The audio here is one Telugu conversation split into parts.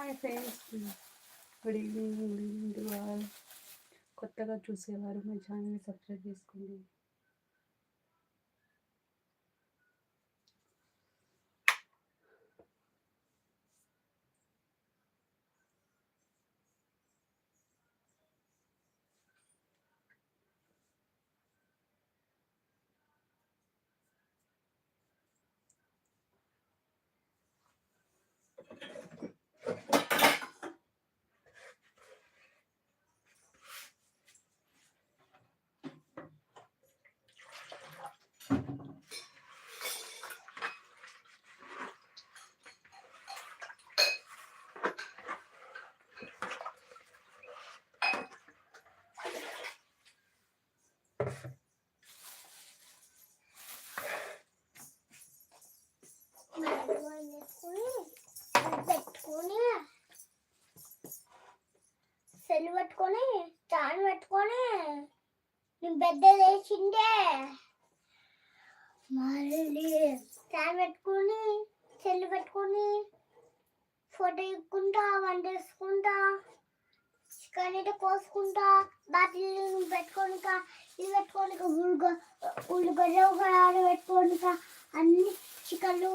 Hi friends good evening good evening to all కొత్తగా చూసేవారు మా ఛానల్ని సబ్స్క్రైబ్ చేసుకోండి. పెట్టుకొని సెల్ పెట్టుకొని స్టాండ్ పెట్టుకొని నేను పెద్ద వేసిండే మళ్ళీ స్టాండ్ పెట్టుకొని సెల్ పెట్టుకొని ఫోటో ఇక్కుంటా వంట వేసుకుంటా చికెన్ కోసుకుంటా బాటిల్ పెట్టుకొని ఇది పెట్టుకొని ఉల్లిగ ఉల్లిగడ్డ పెట్టుకొని అన్ని చికెన్లు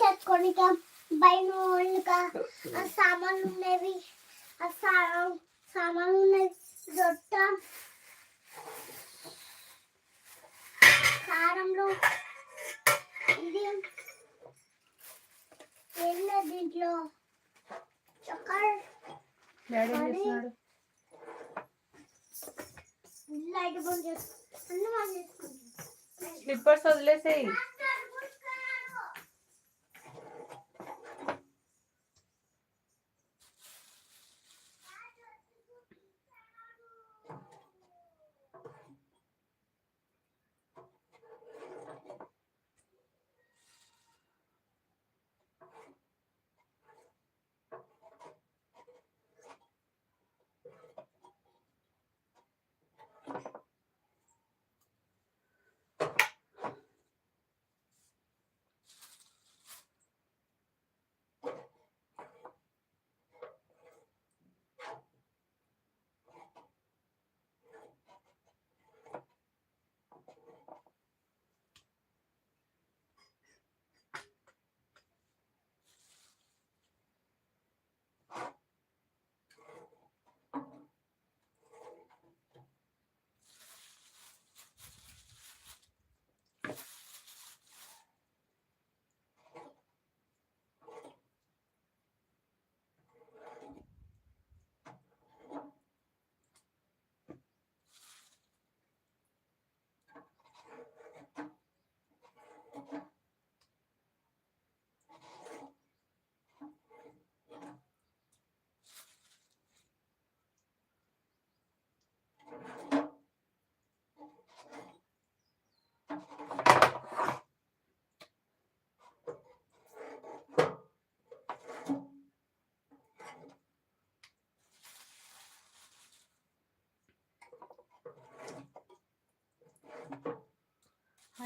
తెచ్చుకొని బయట వండుక ఆ సామాన్లు ఉన్నవి ఆ సా- సామాన్లు ఉన్నవి రొట్ట కారంలో ఇది ఏంటో దీంట్లో. చక్కెర డాడీ ఏం చేస్తున్నాడు? Slippers వదిలేసేయి.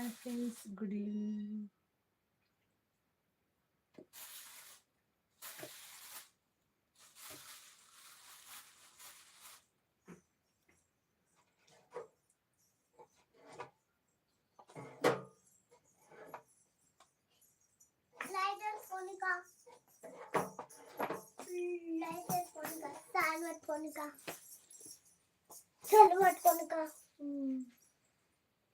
Hi friends good evening light వేసుకోనిక light వేసుకోనిక స్టాండ్ పెట్టుకోనిక సెల్ పెట్టుకోనిక అంత పని